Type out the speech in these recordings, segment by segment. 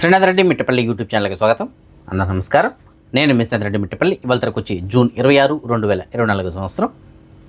Srinath Reddy Mittapalli YouTube ఛానల్కి స్వాగతం. అన్న నమస్కారం. నేను మిస్నాథ్ రెడ్డి మిట్టపల్లి. ఇవాళ వచ్చి జూన్ ఇరవై ఆరు రెండు వేల ఇరవై నాలుగు సంవత్సరం.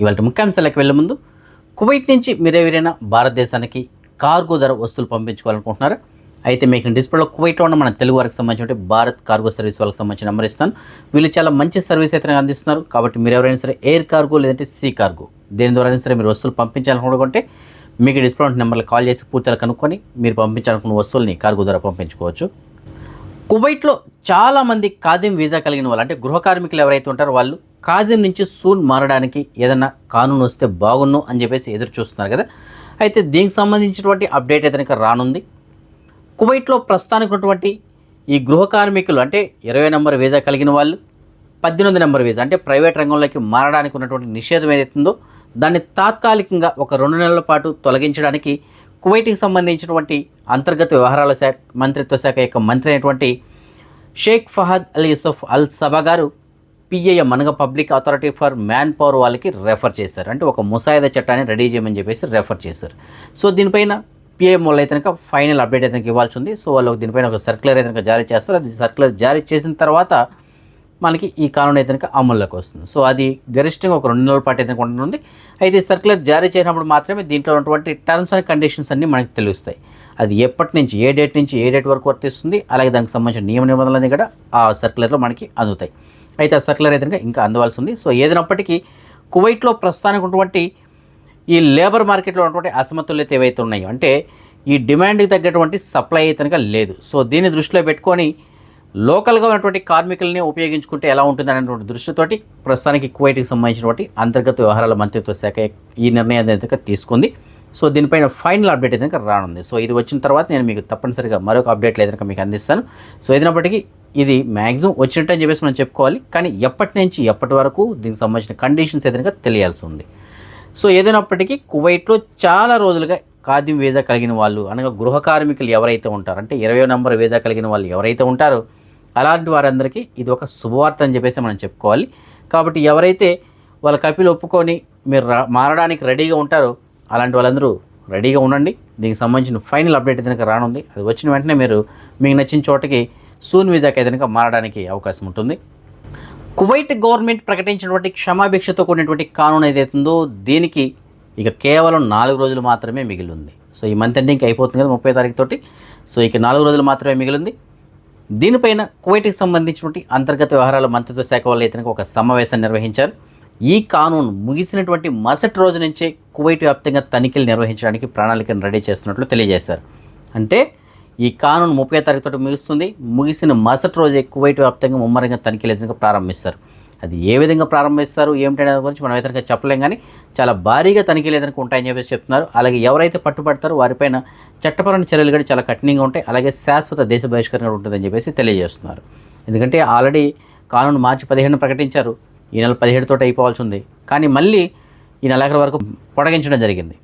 ఇవాళ ముఖ్యాంశాలకు వెళ్ళే ముందు కువైట్ నుంచి మీరెవరైనా భారతదేశానికి కార్గో ధర వస్తువులు పంపించుకోవాలనుకుంటున్నారు? అయితే మీకు డిస్ప్లేలో కువైట్లో ఉన్న మన తెలుగు వారికి సంబంధించిన భారత్ కార్గో సర్వీస్ వాళ్ళకి సంబంధించిన నెంబర్ ఇస్తాను. వీళ్ళు చాలా మంచి సర్వీస్ అయితే అందిస్తున్నారు. కాబట్టి మీరు ఎవరైనా సరే ఎయిర్ కార్గో లేదంటే సీ కార్గో. దేని ద్వారా సరే మీరు వస్తువులు పంపించాలనుకుంటే మీకు డిస్కౌంట్ నెంబర్లు కాల్ చేసి పూర్తిగా కనుక్కొని మీరు పంపించాలనుకున్న వస్తువుల్ని కార్గో ద్వారా పంపించుకోవచ్చు. కువైట్లో చాలామంది ఖాదీం వీసా కలిగిన వాళ్ళు అంటే గృహ కార్మికులు ఎవరైతే ఉంటారో వాళ్ళు ఖాదీం నుంచి సూన్ మారడానికి ఏదైనా కానూన్ వస్తే బాగున్ను అని చెప్పేసి ఎదురు చూస్తున్నారు కదా. అయితే దీనికి సంబంధించినటువంటి అప్డేట్ అయితే కనుక రానుంది. కువైట్లో ప్రస్తుతానికి ఉన్నటువంటి ఈ గృహ కార్మికులు అంటే ఇరవై నెంబర్ వీసా కలిగిన వాళ్ళు పద్దెనిమిది నెంబర్ వీసా అంటే ప్రైవేట్ రంగంలోకి మారడానికి ఉన్నటువంటి నిషేధం ఏదైతుందో దాన్ని తాత్కాలికంగా ఒక రెండు నెలల పాటు తొలగించడానికి కువైట్కి సంబంధించినటువంటి అంతర్గత వ్యవహారాల శాఖ మంత్రిత్వ శాఖ యొక్క మంత్రి అయినటువంటి షేక్ ఫహద్ అల్ యూసఫ్ అల్ సబా గారు పిఐఎం అనగా public authority for manpower వాళ్ళకి రెఫర్ చేశారు. అంటే ఒక ముసాయిదా చట్టాన్ని రెడీ చేయమని చెప్పేసి రెఫర్ చేశారు. సో దీనిపైన పిఐఎం వాళ్ళు అయితే కనుక ఫైనల్ అప్డేట్ అయితే ఇవ్వాల్సి ఉంది. సో వాళ్ళు దీనిపైన ఒక సర్క్యులర్ అయితే జారీ చేస్తారు. అది సర్క్యులర్ జారీ చేసిన తర్వాత మనకి ఈ కానూన్ అయితే కనుక అమల్లోకి వస్తుంది. సో అది గరిష్టంగా ఒక రెండు నెలల పాటు అయితే ఉంటుంది. అయితే సర్క్యులర్ జారీ చేసినప్పుడు మాత్రమే దీంట్లో ఉన్నటువంటి టర్మ్స్ అండ్ కండిషన్స్ అన్నీ మనకి తెలుస్తాయి. అది ఎప్పటి నుంచి ఏ డేట్ నుంచి ఏ డేట్ వరకు వర్తిస్తుంది అలాగే దానికి సంబంధించిన నియమ నిబంధనలన్నీ కూడా ఆ సర్క్యులర్లో మనకి అందుతాయి. అయితే ఆ సర్క్యులర్ అయితే ఇంకా అందవలసి ఉంది. సో ఏదైనప్పటికీ కువైట్లో ప్రస్తుతానికి ఉన్నటువంటి ఈ లేబర్ మార్కెట్లో ఉన్నటువంటి అసమతుల్యత ఏవైతే ఉన్నాయో అంటే ఈ డిమాండ్కి తగ్గటువంటి సప్లై అయితే లేదు. సో దీన్ని దృష్టిలో పెట్టుకొని లోకల్గా ఉన్నటువంటి కార్మికుల్ని ఉపయోగించుకుంటే ఎలా ఉంటుంది అనేటువంటి దృష్టితోటి ప్రస్తుతానికి కువైట్కి సంబంధించినటువంటి అంతర్గత వ్యవహారాల మంత్రిత్వ శాఖ ఈ నిర్ణయాన్ని అయితే తీసుకుంది. సో దీనిపైన ఫైనల్ అప్డేట్ అయితే రానుంది. సో ఇది వచ్చిన తర్వాత నేను మీకు తప్పనిసరిగా మరొక అప్డేట్లు అయితే మీకు అందిస్తాను. సో ఏదైనప్పటికీ ఇది మ్యాక్సిమం వచ్చినట్టు అని చెప్పేసి మనం చెప్పుకోవాలి. కానీ ఎప్పటి నుంచి ఎప్పటి వరకు దీనికి సంబంధించిన కండిషన్స్ ఏదైనా తెలియాల్సి ఉంది. సో ఏదైనప్పటికీ కువైట్లో చాలా రోజులుగా ఖాదీ వీజా కలిగిన వాళ్ళు అనగా గృహ కార్మికులు ఎవరైతే ఉంటారో అంటే ఇరవై నంబర్ వీజా కలిగిన వాళ్ళు ఎవరైతే ఉంటారో అలాంటి వారందరికీ ఇది ఒక శుభవార్త అని చెప్పేసి మనం చెప్పుకోవాలి. కాబట్టి ఎవరైతే వాళ్ళ కపిలు ఒప్పుకొని మీరు రా- మారడానికి రెడీగా ఉంటారో అలాంటి వాళ్ళందరూ రెడీగా ఉండండి. దీనికి సంబంధించిన ఫైనల్ అప్డేట్ అయితే కనుక రానుంది. అది వచ్చిన వెంటనే మీరు మీకు నచ్చిన చోటకి సూన్ వీజాకి అయితే కనుక మారడానికి అవకాశం ఉంటుంది. కువైట్ గవర్నమెంట్ ప్రకటించినటువంటి క్షమాభిక్షతో కూడినటువంటి కానూన్ ఏదైతుందో దీనికి ఇక కేవలం నాలుగు రోజులు మాత్రమే మిగిలి ఉంది. సో ఈ మంత్ ఎండింగ్ అయిపోతుంది కదా ముప్పై తారీఖు తోటి. సో ఇక నాలుగు రోజులు మాత్రమే మిగిలింది దీనిపైన కువైట్కి సంబంధించినటువంటి అంతర్గత వ్యవహారాల మంత్రిత్వ శాఖ వాళ్ళు అయితే ఒక సమావేశం నిర్వహించారు. ఈ కానూన్ ముగిసినటువంటి మరుసటి రోజు నుంచే కువైట్ వ్యాప్తంగా తనిఖీలు నిర్వహించడానికి ప్రణాళికను రెడీ చేస్తున్నట్లు తెలియజేశారు. అంటే ఈ కానూన్ ముప్పై తారీఖు తోటి ముగుస్తుంది. ముగిసిన మరుసటి రోజే కువైట్ వ్యాప్తంగా ముమ్మరంగా తనిఖీలు అయితే ప్రారంభిస్తారు. అది ఏ విధంగా ప్రారంభిస్తారు ఏమిటనే గురించి మనం ఇతనికి చెప్పలేం కానీ చాలా భారీగా తనిఖీలు ఏదైనా ఉంటాయని చెప్పేసి చెప్తున్నారు. అలాగే ఎవరైతే పట్టుబడతారో వారిపైన చట్టపరమైన చర్యలు కూడా చాలా కఠినంగా ఉంటాయి. అలాగే శాశ్వత దేశ బహిష్కరణ ఉంటుందని చెప్పేసి తెలియజేస్తున్నారు. ఎందుకంటే ఆల్రెడీ కానూను మార్చి పదిహేను ప్రకటించారు. ఈ నెల పదిహేడు తోట అయిపోవాల్సి ఉంది. కానీ మళ్ళీ ఈ నెలాఖరు వరకు పొడగించడం జరిగింది.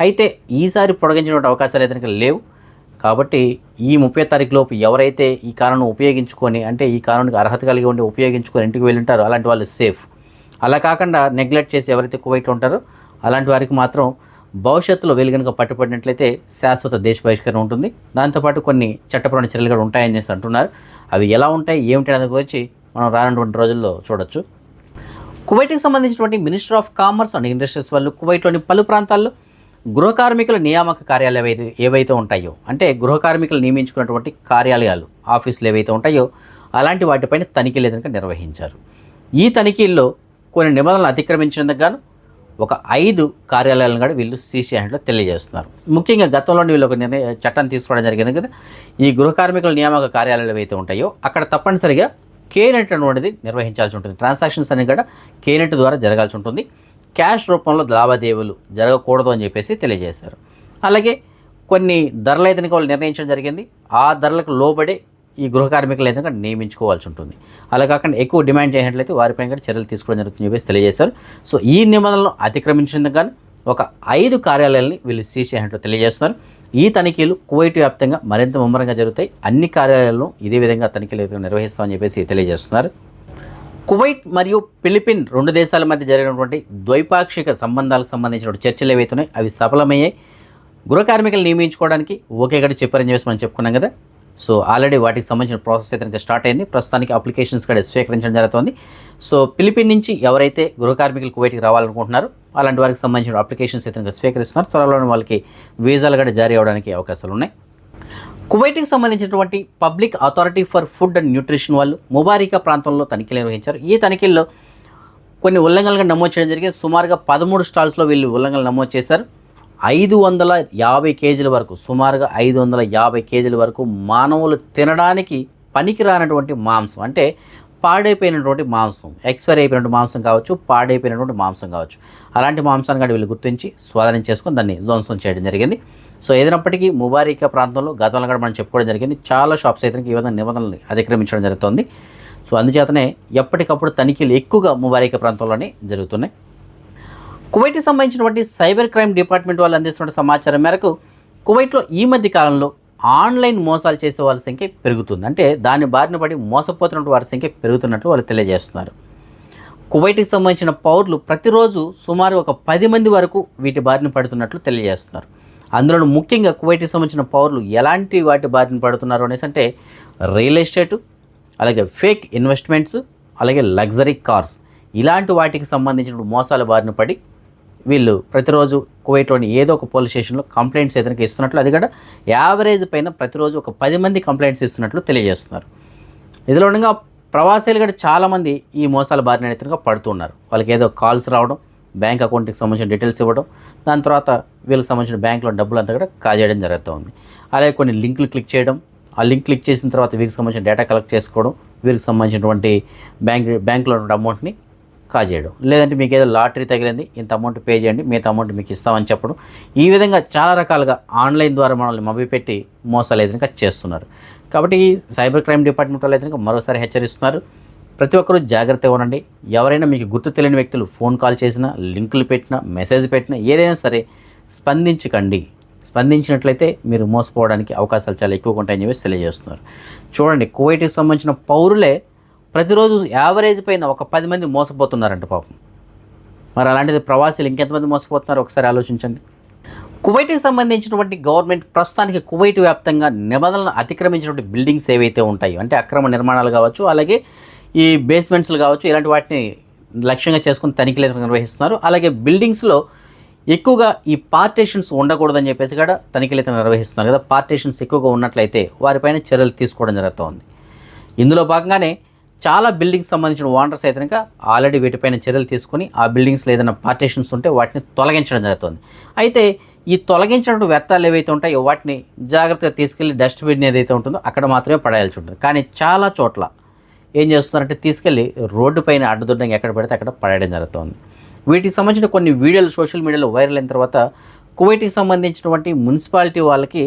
అయితే ఈసారి పొడిగించినటువంటి అవకాశాలు అయితే లేవు. కాబట్టి ఈ ముప్పై తారీఖు లోపు ఎవరైతే ఈ కారును ఉపయోగించుకొని అంటే ఈ కారునికి అర్హత కలిగి ఉండి ఉపయోగించుకొని ఇంటికి వెళ్ళి ఉంటారో అలాంటి వాళ్ళు సేఫ్ అలా కాకుండా నెగ్లెక్ట్ చేసి ఎవరైతే కువైట్లో ఉంటారో అలాంటి వారికి మాత్రం భవిష్యత్తులో వీళ్ళు కనుక పట్టుబడినట్లయితే శాశ్వత దేశ బహిష్కరణ ఉంటుంది. దాంతోపాటు కొన్ని చట్టపరమైన చర్యలు కూడా ఉంటాయని చేసి అంటున్నారు. అవి ఎలా ఉంటాయి ఏమిటి అనేది గురించి మనం రానటువంటి రోజుల్లో చూడొచ్చు. కువైట్కి సంబంధించినటువంటి minister of commerce and industries వాళ్ళు కువైట్లోని పలు ప్రాంతాల్లో గృహ కార్మికుల నియామక కార్యాలయం ఏవైతే ఏవైతే ఉంటాయో అంటే గృహ కార్మికులు నియమించుకున్నటువంటి కార్యాలయాలు ఆఫీసులు ఏవైతే ఉంటాయో అలాంటి వాటిపైన తనిఖీలు ఏదైనా నిర్వహించారు. ఈ తనిఖీల్లో కొన్ని నిబంధనలు అతిక్రమించినందుకు గాను ఒక ఐదు కార్యాలయాలను కూడా వీళ్ళు సీసీ హ్యాండ్లో తెలియజేస్తున్నారు. ముఖ్యంగా గతంలో వీళ్ళు ఒక నిర్ణయ చట్టం తీసుకోవడం జరిగింది కదా ఈ గృహ కార్మికుల నియామక కార్యాలయాలు ఏవైతే ఉంటాయో అక్కడ తప్పనిసరిగా కేనెట్ అనేటువంటిది నిర్వహించాల్సి ఉంటుంది. ట్రాన్సాక్షన్స్ అనేవి కూడా కేనెట్ ద్వారా జరగాల్సి ఉంటుంది. క్యాష్ రూపంలో లావాదేవీలు జరగకూడదు అని చెప్పేసి తెలియజేశారు. అలాగే కొన్ని ధరలు అయితే వాళ్ళు నిర్ణయించడం జరిగింది. ఆ ధరలకు లోబడే ఈ గృహ కార్మికులు అయితే నియమించుకోవాల్సి ఉంటుంది. అలా కాకుండా ఎక్కువ డిమాండ్ చేసినట్లయితే వారిపైన కూడా చర్యలు తీసుకోవడం జరుగుతుందని చెప్పేసి తెలియజేశారు. సో ఈ నిబంధనలను అతిక్రమించినందుకు కానీ ఒక ఐదు కార్యాలయాలని వీళ్ళు సీజ్ చేసినట్లు తెలియజేస్తున్నారు. ఈ తనిఖీలు కువైట్ వ్యాప్తంగా మరింత ముమ్మరంగా జరుగుతాయి. అన్ని కార్యాలయాలను ఇదే విధంగా తనిఖీలు అయితే నిర్వహిస్తామని చెప్పేసి తెలియజేస్తున్నారు. కువైట్ మరియు ఫిలిపిన్ రెండు దేశాల మధ్య జరిగినటువంటి ద్వైపాక్షిక సంబంధాలకు సంబంధించిన చర్చలు ఏవైతున్నాయి అవి సఫలమయ్యాయి. గృహ కార్మికులు నియమించుకోవడానికి ఓకే గడి చెప్పారని చెప్పేసి మనం చెప్పుకున్నాం కదా. సో ఆల్రెడీ వాటికి సంబంధించిన ప్రాసెస్ అయితే స్టార్ట్ అయింది. ప్రస్తుతానికి అప్లికేషన్స్ కూడా స్వీకరించడం జరుగుతుంది. సో ఫిలిపిన్ నుంచి ఎవరైతే గృహ కార్మికులు కువైట్కి రావాలనుకుంటున్నారో అలాంటి వారికి సంబంధించిన అప్లికేషన్స్ అయితే స్వీకరిస్తున్నారు త్వరలోనే వాళ్ళకి వీసాలు కూడా జారీ అవ్వడానికి అవకాశాలు ఉన్నాయి. కువైట్కి సంబంధించినటువంటి public authority for food and nutrition వాళ్ళు ముబారికా ప్రాంతంలో తనిఖీలు నిర్వహించారు. ఈ తనిఖీల్లో కొన్ని ఉల్లంఘనలు నమోదు చేయడం జరిగింది. సుమారుగా పదమూడు స్టాల్స్లో వీళ్ళు ఉల్లంఘనలు నమోదు చేశారు. ఐదు వందల యాభై కేజీల వరకు సుమారుగా ఐదు వందల యాభై కేజీల వరకు మానవులు తినడానికి పనికి రానటువంటి మాంసం అంటే పాడైపోయినటువంటి మాంసం ఎక్స్పైర్ అయిపోయినటువంటి మాంసం కావచ్చు పాడైపోయినటువంటి మాంసం కావచ్చు. అలాంటి మాంసాన్ని కానీ వీళ్ళు గుర్తించి స్వాధీనం చేసుకొని దాన్ని ధ్వంసం చేయడం జరిగింది. సో ఏదైనప్పటికీ ముబారికా ప్రాంతంలో గతంలో కూడా మనం చెప్పుకోవడం జరిగింది. చాలా షాప్స్ అయితే ఈ విధంగా నిబంధనలు అతిక్రమించడం జరుగుతుంది. సో అందుచేతనే ఎప్పటికప్పుడు తనిఖీలు ఎక్కువగా ముబారికా ప్రాంతంలోనే జరుగుతున్నాయి. కువైట్కి సంబంధించినటువంటి సైబర్ క్రైమ్ డిపార్ట్మెంట్ వాళ్ళు అందిస్తున్న సమాచారం మేరకు కువైట్లో ఈ మధ్య కాలంలో ఆన్లైన్ మోసాలు చేసే వాళ్ళ సంఖ్య పెరుగుతుంది. అంటే దాని బారిన పడి మోసపోతున్నటువంటి వారి సంఖ్య పెరుగుతున్నట్లు వాళ్ళు తెలియజేస్తున్నారు. కువైట్కి సంబంధించిన పౌరులు ప్రతిరోజు సుమారు ఒక పది మంది వరకు వీటి బారిన పడుతున్నట్లు తెలియజేస్తున్నారు. అందులో ముఖ్యంగా కువైట్కి సంబంధించిన పౌరులు ఎలాంటి వాటి బారిన పడుతున్నారు అనేసి అంటే రియల్ ఎస్టేటు అలాగే ఫేక్ ఇన్వెస్ట్మెంట్స్ అలాగే లగ్జరీ కార్స్. ఇలాంటి వాటికి సంబంధించిన మోసాల బారిన పడి వీళ్ళు ప్రతిరోజు కువైట్లోని ఏదో ఒక పోలీస్ స్టేషన్లో కంప్లైంట్స్ ఏదైనా ఇస్తున్నట్లు అది కూడా యావరేజ్ పైన ప్రతిరోజు ఒక పది మంది కంప్లైంట్స్ ఇస్తున్నట్లు తెలియజేస్తున్నారు. ఇదిలో ఉండగా ప్రవాసీలు కూడా చాలామంది ఈ మోసాల బారిన పడుతున్నారు. వాళ్ళకి ఏదో కాల్స్ రావడం బ్యాంక్ అకౌంట్కి సంబంధించిన డీటెయిల్స్ ఇవ్వడం దాని తర్వాత వీళ్ళకి సంబంధించిన బ్యాంక్లో డబ్బులు అంతా కూడా కాజేయడం జరుగుతూ ఉంది అలాగే కొన్ని లింకులు క్లిక్ చేయడం ఆ లింక్ క్లిక్ చేసిన తర్వాత వీరికి సంబంధించిన డేటా కలెక్ట్ చేసుకోవడం వీరికి సంబంధించినటువంటి బ్యాంక్ బ్యాంకులో ఉన్న అమౌంట్ని కాజేయడం. లేదంటే మీకు ఏదో లాటరీ తగిలింది ఇంత అమౌంట్ పే చేయండి మిగతా అమౌంట్ మీకు ఇస్తామని చెప్పడం. ఈ విధంగా చాలా రకాలుగా ఆన్లైన్ ద్వారా మనల్ని మభ్యపెట్టి మోసాలు ఏదైనా చేస్తున్నారు. కాబట్టి ఈ సైబర్ క్రైమ్ డిపార్ట్మెంట్ వాళ్ళు అయితే మరోసారి హెచ్చరిస్తున్నారు. ప్రతి ఒక్కరూ జాగ్రత్తగా ఉండండి. ఎవరైనా మీకు గుర్తు తెలియని వ్యక్తులు ఫోన్ కాల్ చేసినా లింకులు పెట్టినా మెసేజ్ పెట్టినా ఏదైనా సరే స్పందించకండి. స్పందించినట్లయితే మీరు మోసపోవడానికి అవకాశాలు చాలా ఎక్కువగా ఉంటాయని చెప్పేసి తెలియజేస్తున్నారు. చూడండి కువైట్కి సంబంధించిన పౌరులే ప్రతిరోజు యావరేజ్ పైన ఒక పది మంది మోసపోతున్నారంట పాపం. మరి అలాంటిది ప్రవాసీలు ఇంకెంతమంది మోసపోతున్నారో ఒకసారి ఆలోచించండి. కువైట్కి సంబంధించినటువంటి గవర్నమెంట్ ప్రస్తుతానికి కువైట్ వ్యాప్తంగా నిబంధనలను అతిక్రమించినటువంటి బిల్డింగ్స్ ఏవైతే ఉంటాయో అంటే అక్రమ నిర్మాణాలు కావచ్చు అలాగే ఈ బేస్మెంట్స్లు కావచ్చు ఇలాంటి వాటిని లక్ష్యంగా చేసుకుని తనిఖీలు నిర్వహిస్తున్నారు. అలాగే బిల్డింగ్స్లో ఎక్కువగా ఈ పార్టేషన్స్ ఉండకూడదని చెప్పేసి కూడా తనిఖీలు అయితే నిర్వహిస్తున్నారు కదా. పార్టేషన్స్ ఎక్కువగా ఉన్నట్లయితే వారిపైన చర్యలు తీసుకోవడం జరుగుతుంది. ఇందులో భాగంగానే చాలా బిల్డింగ్స్ సంబంధించిన ఓనర్స్ అయితే కనుక ఆల్రెడీ వీటిపైన చర్యలు తీసుకొని ఆ బిల్డింగ్స్లో ఏదైనా పార్టేషన్స్ ఉంటే వాటిని తొలగించడం జరుగుతుంది. అయితే ఈ తొలగించినటువంటి వ్యర్థాలు ఏవైతే ఉంటాయో వాటిని జాగ్రత్తగా తీసుకెళ్ళి డస్ట్బిన్ ఏదైతే ఉంటుందో అక్కడ మాత్రమే పడేయాల్సి ఉంటుంది. కానీ చాలా చోట్ల ఏం చేస్తున్నారంటే తీసుకెళ్ళి రోడ్డు పైన అడ్డదొడ్డంగా ఎక్కడ పడితే అక్కడ పడేయడం జరుగుతుంది. వీటికి సంబంధించిన కొన్ని వీడియోలు సోషల్ మీడియాలో వైరల్ అయిన తర్వాత కువైట్కి సంబంధించినటువంటి మున్సిపాలిటీ వాళ్ళకి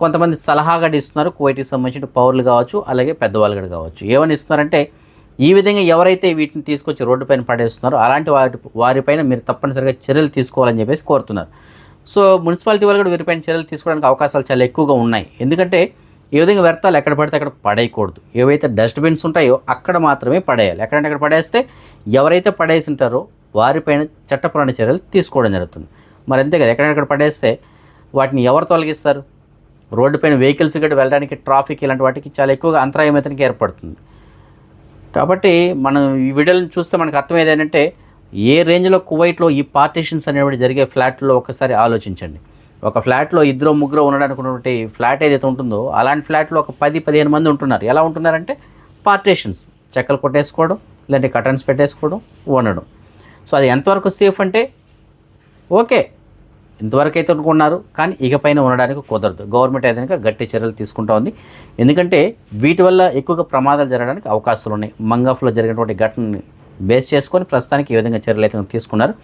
కొంతమంది సలహాగా ఇస్తున్నారు. కువైట్కి సంబంధించిన పౌరులు కావచ్చు అలాగే పెద్దవాళ్ళు కూడా కావచ్చు. ఏమని ఇస్తున్నారంటే ఈ విధంగా ఎవరైతే వీటిని తీసుకొచ్చి రోడ్డు పైన పడేస్తున్నారో అలాంటి వాటి వారిపైన మీరు తప్పనిసరిగా చర్యలు తీసుకోవాలని చెప్పేసి కోరుతున్నారు. సో మున్సిపాలిటీ వాళ్ళు కూడా వీరిపైన చర్యలు తీసుకోవడానికి అవకాశాలు చాలా ఎక్కువగా ఉన్నాయి. ఎందుకంటే ఈ విధంగా వ్యర్థాలు ఎక్కడ పడితే అక్కడ పడేయకూడదు. ఏవైతే డస్ట్బిన్స్ ఉంటాయో అక్కడ మాత్రమే పడేయాలి. ఎక్కడంటే అక్కడ పడేస్తే ఎవరైతే పడేసి ఉంటారో వారిపైన చట్టపరమైన చర్యలు తీసుకోవడం జరుగుతుంది. మరి అంతే కదా ఎక్కడెక్కడ పడేస్తే వాటిని ఎవరు తొలగిస్తారు రోడ్డుపైన వెహికల్స్ గట్టి వెళ్ళడానికి ట్రాఫిక్ ఇలాంటి వాటికి చాలా ఎక్కువగా అంతరాయం అతనికి ఏర్పడుతుంది. కాబట్టి మనం ఈ వీడియోలను చూస్తే మనకు అర్థమయ్యేది ఏంటంటే ఏ రేంజ్లో కువైట్లో ఈ పార్టీషన్స్ అనేవి జరిగే ఫ్లాట్లో ఒకసారి ఆలోచించండి. ఒక ఫ్లాట్లో ఇద్దరు ముగ్గురు ఉండడానికి ఉన్నటువంటి ఫ్లాట్ ఏదైతే ఉంటుందో అలాంటి ఫ్లాట్లో ఒక పది పదిహేను మంది ఉంటున్నారు. ఎలా ఉంటున్నారంటే పార్టేషన్స్. చెక్కలు కొట్టేసుకోవడం లేదంటే కటన్స్ పెట్టేసుకోవడం ఉండడం సో అది ఎంతవరకు సేఫ్ అంటే ఓకే ఇంతవరకు అయితే అనుకున్నారు కానీ ఇకపైన ఉండడానికి కుదరదు. గవర్నమెంట్ అయితే గట్టి చర్యలు తీసుకుంటా ఉంది. ఎందుకంటే వీటి వల్ల ఎక్కువగా ప్రమాదాలు జరగడానికి అవకాశాలు ఉన్నాయి. మంగాఫ్లో జరిగినటువంటి ఘటనని బేస్ చేసుకొని ప్రస్తుతానికి ఈ విధంగా చర్యలు అయితే తీసుకున్నారు.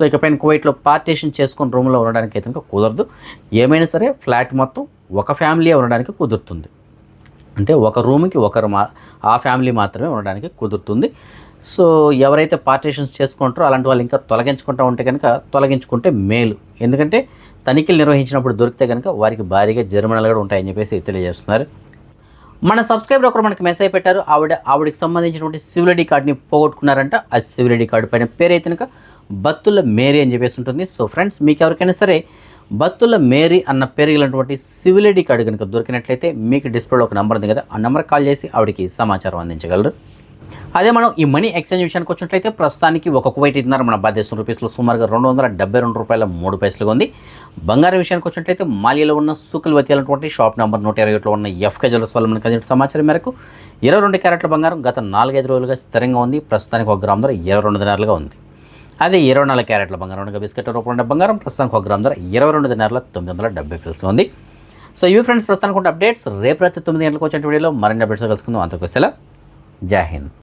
సో ఇకపైన కువైట్లో పార్టీషన్ చేసుకుని రూమ్లో ఉండడానికి అయితే కనుక కుదరదు. ఏమైనా సరే ఫ్లాట్ మొత్తం ఒక ఫ్యామిలీ ఉండడానికి కుదురుతుంది. అంటే ఒక రూమ్కి ఒకరు మా ఆ ఫ్యామిలీ మాత్రమే ఉండడానికి కుదురుతుంది. సో ఎవరైతే పార్టీషన్స్ చేసుకుంటారో అలాంటి వాళ్ళు ఇంకా తొలగించుకుంటూ ఉంటే కనుక తొలగించుకుంటే మేలు. ఎందుకంటే తనిఖీలు నిర్వహించినప్పుడు దొరికితే కనుక వారికి భారీగా జరిమానాలు కూడా ఉంటాయని చెప్పేసి తెలియజేస్తున్నారు. మన సబ్స్క్రైబర్ ఒకరు మనకి మెసేజ్ పెట్టారు. ఆవిడ ఆవిడకి సంబంధించినటువంటి సివిల్ ఐడి కార్డ్ని పోగొట్టుకున్నారంట. ఆ సివిల్ ఐడి కార్డు పైన పేరు అయితే కనుక బత్తుల మేరీ అని చెప్పేసి ఉంటుంది. సో ఫ్రెండ్స్ మీకు ఎవరికైనా సరే బత్తుల మేరీ అన్న పేరు సివిల్ ఐడి కార్డు కనుక దొరికినట్లయితే మీకు డిస్ప్లేలో ఒక నెంబర్ ఉంది కదా ఆ నెంబర్ కాల్ చేసి ఆవిడకి సమాచారం అందించగలరు. అదే మనం ఈ మనీ ఎక్స్చేంజ్ విషయానికి వచ్చినట్లయితే ప్రస్తుతానికి ఒక కువైట్ ఇద్దరు మన భారతదేశం రూపీస్లో సుమారుగా రెండు వందల డెబ్బై రెండు రూపాయల మూడు పైసలుగా ఉంది. బంగారం విషయానికి వచ్చినట్లయితే మాలియాలో ఉన్న సూకులు అనేటువంటి షాప్ నెంబర్ నూట ఇరవై ఒకటిలో ఉన్న ఎఫ్కే జ్యువెల్స్ వల్ల మనకు అందించిన సమాచారం మేరకు ఇరవై రెండు క్యారెట్ల బంగారం గత నాలుగైదు రోజులుగా స్థిరంగా ఉంది. ప్రస్తుతానికి ఒక గ్రామ్ ధర ఇరవై రెండు దినాలుగా ఉంది. అదే ఇరవై నాలుగు క్యారెట్ల బంగారం ఉండగా బిస్కెట్ రూపంలో బంగారం. ప్రస్తుతానికి ఒక గ్రామ్ ధర ఇరవై రెండు నెలల తొమ్మిది వందల డెబ్బై పిలుస్తుంది ఉంది. సో ఇవి ఫ్రెండ్స్ ప్రస్తుతానికి ఉంటే అప్డేట్స్ రేపు రాత్రి తొమ్మిది గంటలకు వచ్చే వీడియోలో మరిన్ని అప్డేట్స్ కలుసుకుందాం. అంతకు సెలవు. జై హింద్.